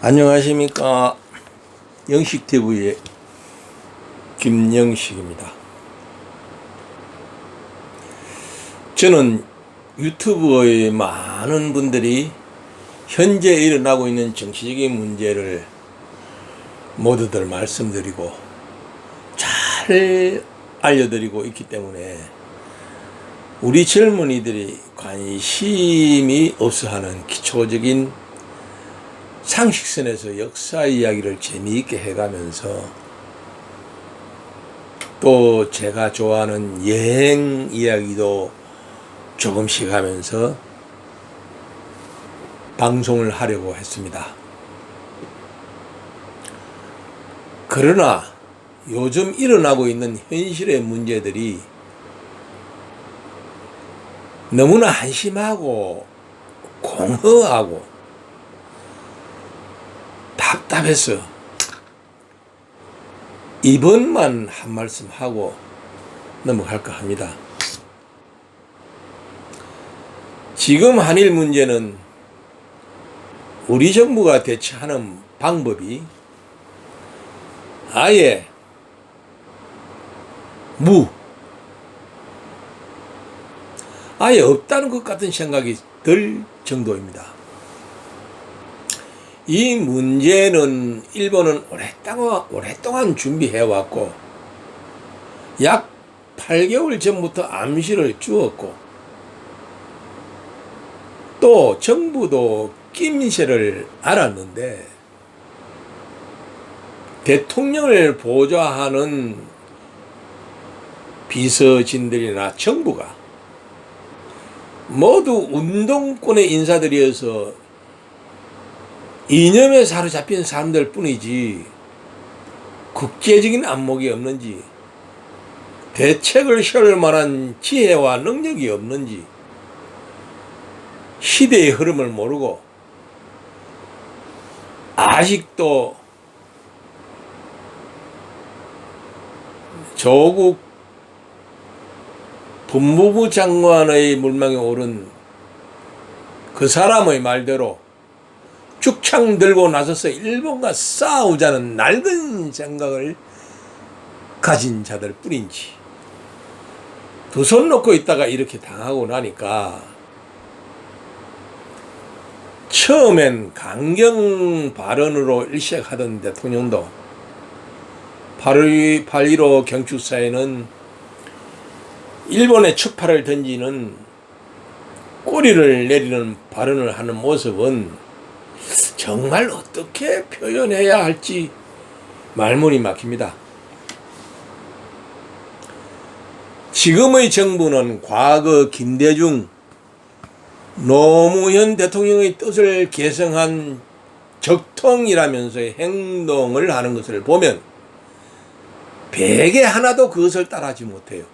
안녕하십니까. 영식TV의 김영식입니다. 저는 유튜브의 많은 분들이 현재 일어나고 있는 정치적인 문제를 모두들 말씀드리고 잘 알려드리고 있기 때문에 우리 젊은이들이 관심이 없어하는 기초적인 상식선에서 역사 이야기를 재미있게 해가면서 또 제가 좋아하는 여행 이야기도 조금씩 하면서 방송을 하려고 했습니다. 그러나 요즘 일어나고 있는 현실의 문제들이 너무나 한심하고 공허하고 답답해서 이번만 한 말씀 하고 넘어갈까 합니다. 지금 한일 문제는 우리 정부가 대처하는 방법이 아예 무 아예 없다는 것 같은 생각이 들 정도입니다. 이 문제는 일본은 오랫동안, 오랫동안 준비해 왔고, 약 8개월 전부터 암시를 주었고, 또 정부도 낌새를 알았는데, 대통령을 보좌하는 비서진들이나 정부가 모두 운동권의 인사들이어서 이념에 사로잡힌 사람들 뿐이지 국제적인 안목이 없는지 대책을 세울 만한 지혜와 능력이 없는지 시대의 흐름을 모르고 아직도 조국 법무부 장관의 물망에 오른 그 사람의 말대로 축창 들고 나서서 일본과 싸우자는 낡은 생각을 가진 자들 뿐인지. 두 손 놓고 있다가 이렇게 당하고 나니까 처음엔 강경 발언으로 일색하던 대통령도 8.15 경축사에는 일본의 축파를 던지는 꼬리를 내리는 발언을 하는 모습은 정말 어떻게 표현해야 할지 말문이 막힙니다. 지금의 정부는 과거 김대중 노무현 대통령의 뜻을 계승한 적통이라면서의 행동을 하는 것을 보면 베개 하나도 그것을 따라하지 못해요.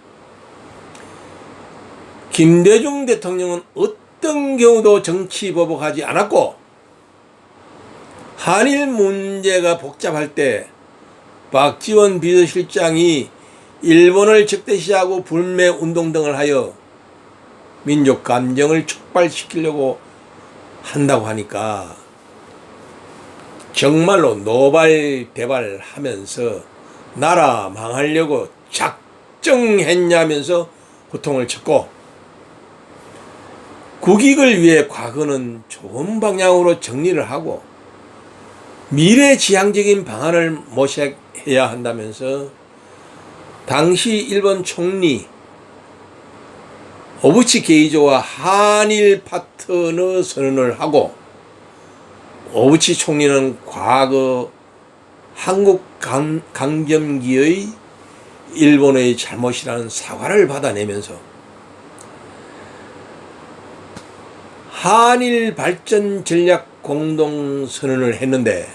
김대중 대통령은 어떤 경우도 정치 보복하지 않았고 한일 문제가 복잡할 때 박지원 비서실장이 일본을 적대시하고 불매 운동 등을 하여 민족 감정을 촉발시키려고 한다고 하니까 정말로 노발대발하면서 나라 망하려고 작정했냐면서 고통을 쳤고 국익을 위해 과거는 좋은 방향으로 정리를 하고 미래지향적인 방안을 모색해야 한다면서 당시 일본 총리 오부치 게이조와 한일 파트너 선언을 하고 오부치 총리는 과거 한국 강, 강점기의 일본의 잘못이라는 사과를 받아내면서 한일 발전 전략 공동 선언을 했는데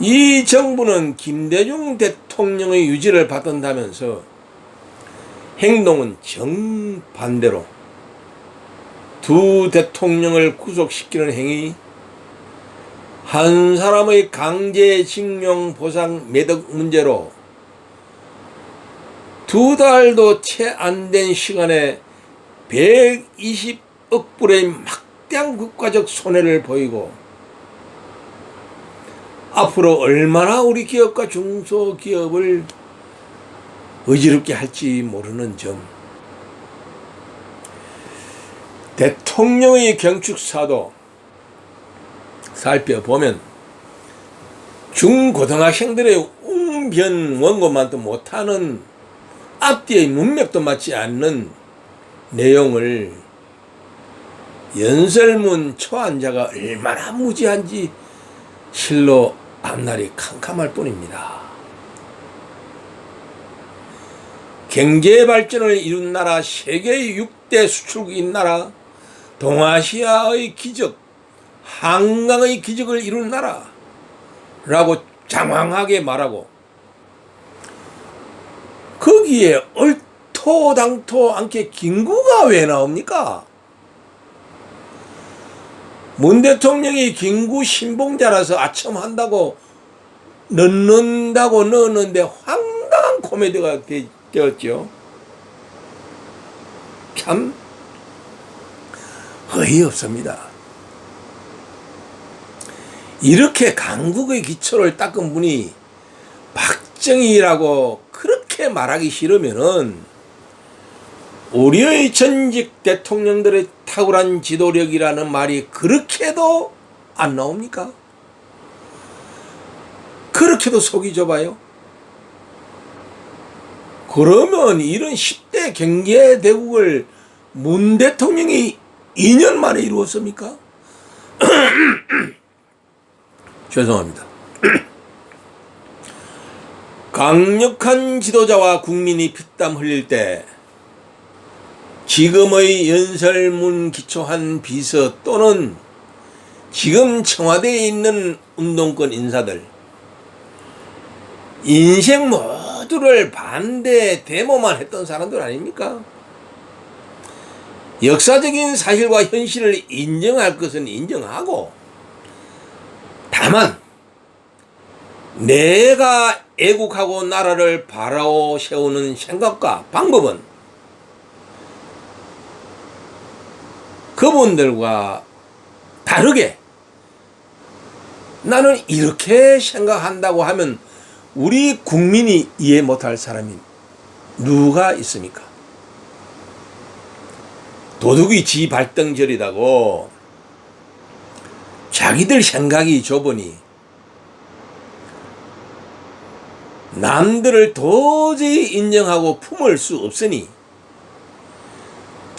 이 정부는 김대중 대통령의 유지를 받던다면서 행동은 정반대로 두 대통령을 구속시키는 행위, 한 사람의 강제징용 보상 매덕 문제로 두 달도 채 안 된 시간에 120억 불의 막대한 국가적 손해를 보이고 앞으로 얼마나 우리 기업과 중소기업을 어지럽게 할지 모르는 점. 대통령의 경축사도 살펴보면 중고등학생들의 웅변 원고만도 못하는 앞뒤의 문맥도 맞지 않는 내용을 연설문 초안자가 얼마나 무지한지 실로 앞날이 캄캄할 뿐입니다. 경제 발전을 이룬 나라, 세계 6대 수출국인 나라, 동아시아의 기적, 한강의 기적을 이룬 나라라고 장황하게 말하고 거기에 얼토당토 않게 김구가 왜 나옵니까? 문 대통령이 김구 신봉자라서 아첨한다고 넣는다고 넣었는데 황당한 코미디가 되, 되었죠. 참 어이없습니다. 이렇게 강국의 기초를 닦은 분이 박정희라고 그렇게 말하기 싫으면은 우리의 전직 대통령들의 탁월한 지도력이라는 말이 그렇게도 안 나옵니까? 그렇게도 속이 좁아요? 그러면 이런 10대 경제 대국을 문 대통령이 2년 만에 이루었습니까? 죄송합니다. 강력한 지도자와 국민이 피땀 흘릴 때 지금의 연설문 기초한 비서 또는 지금 청와대에 있는 운동권 인사들 인생 모두를 반대 데모만 했던 사람들 아닙니까? 역사적인 사실과 현실을 인정할 것은 인정하고 다만 내가 애국하고 나라를 바라오 세우는 생각과 방법은 그분들과 다르게 나는 이렇게 생각한다고 하면 우리 국민이 이해 못할 사람이 누가 있습니까? 도둑이 지 발등절이다고 자기들 생각이 좁으니 남들을 도저히 인정하고 품을 수 없으니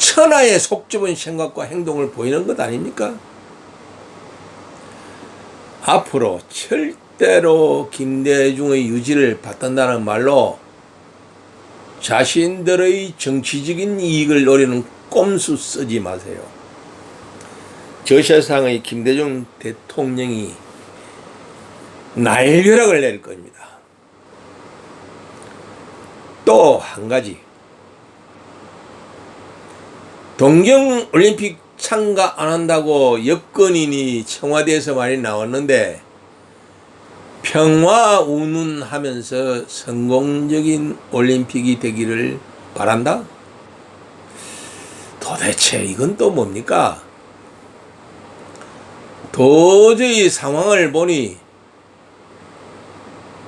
천하의 속 좁은 생각과 행동을 보이는 것 아닙니까? 앞으로 절대로 김대중의 유지를 받든다는 말로 자신들의 정치적인 이익을 노리는 꼼수 쓰지 마세요. 저 세상의 김대중 대통령이 날벼락을 낼 겁니다. 또 한 가지. 동경 올림픽 참가 안 한다고 여건이니 청와대에서 말이 나왔는데 평화 운운하면서 성공적인 올림픽이 되기를 바란다? 도대체 이건 또 뭡니까? 도저히 상황을 보니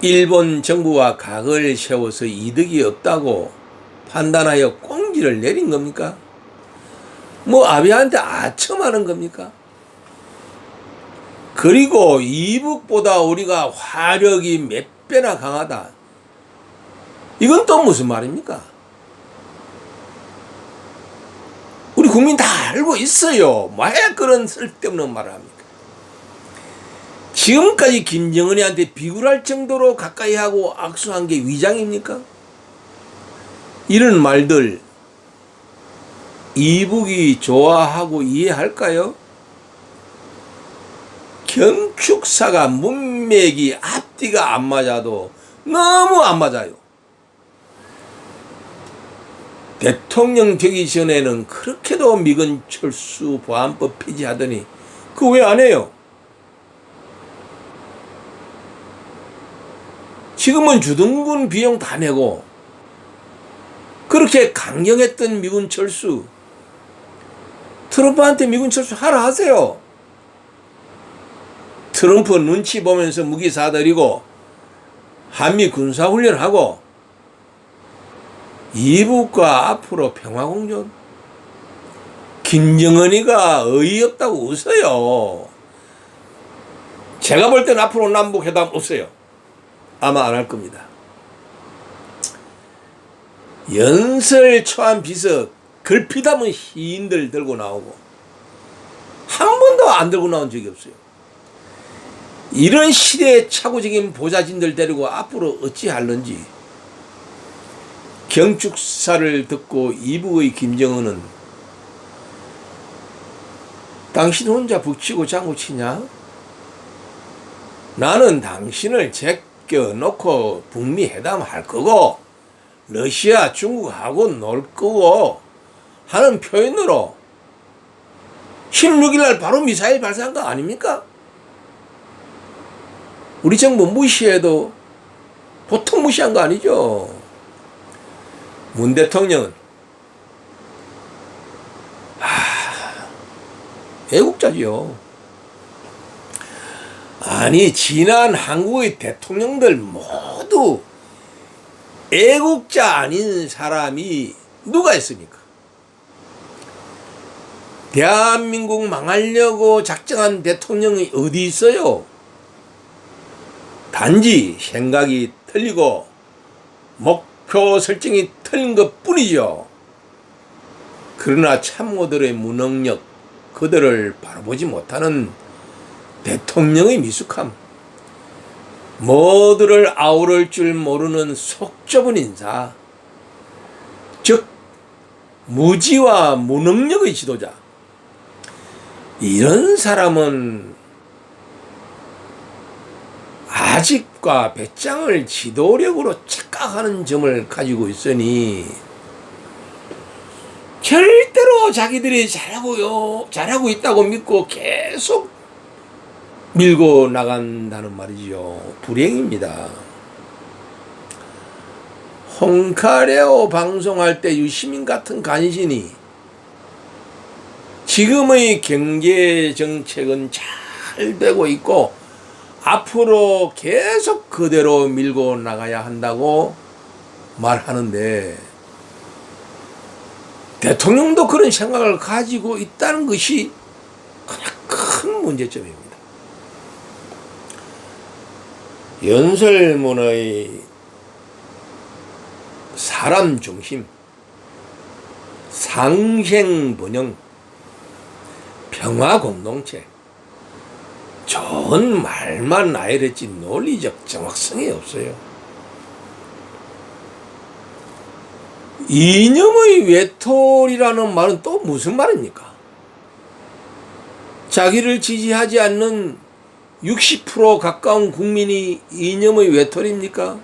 일본 정부와 각을 세워서 이득이 없다고 판단하여 꽁지를 내린 겁니까? 뭐 아비한테 아첨하는 겁니까? 그리고 이북보다 우리가 화력이 몇 배나 강하다. 이건 또 무슨 말입니까? 우리 국민 다 알고 있어요. 왜 그런 쓸데없는 말을 합니까? 지금까지 김정은이한테 비굴할 정도로 가까이 하고 악수한 게 위장입니까? 이런 말들 이북이 좋아하고 이해할까요? 경축사가 문맥이 앞뒤가 안 맞아도 너무 안 맞아요. 대통령 되기 전에는 그렇게도 미근 철수 보안법 폐지하더니 그 왜 안 해요? 지금은 주둔군 비용 다 내고 그렇게 강경했던 미군 철수 트럼프한테 미군 철수 하라 하세요. 트럼프 눈치 보면서 무기 사들이고 한미 군사훈련하고 이북과 앞으로 평화공존 김정은이가 어이없다고 웃어요. 제가 볼 땐 앞으로 남북 회담 없어요. 아마 안 할 겁니다. 연설 초안 비서 걸핏하면 시인들 들고 나오고 한 번도 안 들고 나온 적이 없어요. 이런 시대의 차고적인 보좌진들 데리고 앞으로 어찌할는지 경축사를 듣고 이북의 김정은은 당신 혼자 북치고 장구치냐? 나는 당신을 제껴놓고 북미 회담할 거고 러시아 중국하고 놀 거고 하는 표현으로 16일 날 바로 미사일 발사한 거 아닙니까? 우리 정부 무시해도 보통 무시한 거 아니죠. 문 대통령은 하, 애국자지요. 아니 지난 한국의 대통령들 모두 애국자 아닌 사람이 누가 있습니까? 대한민국 망하려고 작정한 대통령이 어디 있어요? 단지 생각이 틀리고 목표 설정이 틀린 것 뿐이죠. 그러나 참모들의 무능력, 그들을 바라보지 못하는 대통령의 미숙함, 뭐들을 아우를 줄 모르는 속 좁은 인사, 즉, 무지와 무능력의 지도자, 이런 사람은 아직과 배짱을 지도력으로 착각하는 점을 가지고 있으니 절대로 자기들이 잘하고요, 잘하고 있다고 믿고 계속 밀고 나간다는 말이죠. 불행입니다. 홍카레오 방송할 때 유시민 같은 간신이 지금의 경제 정책은 잘 되고 있고 앞으로 계속 그대로 밀고 나가야 한다고 말하는데 대통령도 그런 생각을 가지고 있다는 것이 큰 문제점입니다. 연설문의 사람 중심, 상생 번영, 평화 공동체, 좋은 말만 나열했지 논리적 정확성이 없어요. 이념의 외톨이라는 말은 또 무슨 말입니까? 자기를 지지하지 않는 60% 가까운 국민이 이념의 외톨입니까?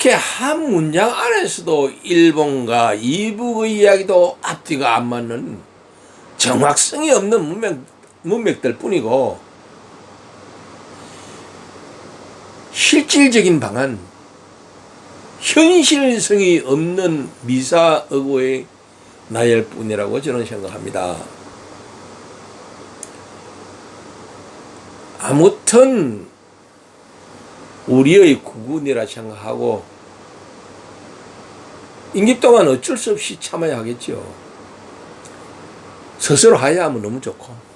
어떻게 한 문장 안에서도 일본과 이북의 이야기도 앞뒤가 안 맞는 정확성이 없는 문맥, 문맥들 뿐이고 실질적인 방안, 현실성이 없는 미사의고의 나열 뿐이라고 저는 생각합니다. 아무튼 우리의 구군이라 생각하고 임기 동안 어쩔 수 없이 참아야 하겠죠. 스스로 하야 하면 너무 좋고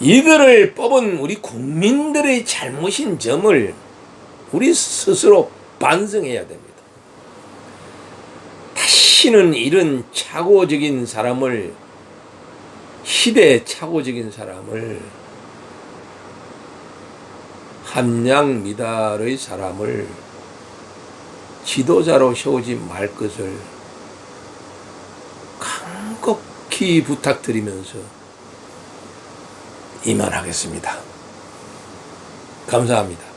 이들을 뽑은 우리 국민들의 잘못인 점을 우리 스스로 반성해야 됩니다. 다시는 이런 착오적인 사람을 시대 착오적인 사람을 함량 미달의 사람을 지도자로 세우지 말 것을 간곡히 부탁드리면서 이만하겠습니다. 감사합니다.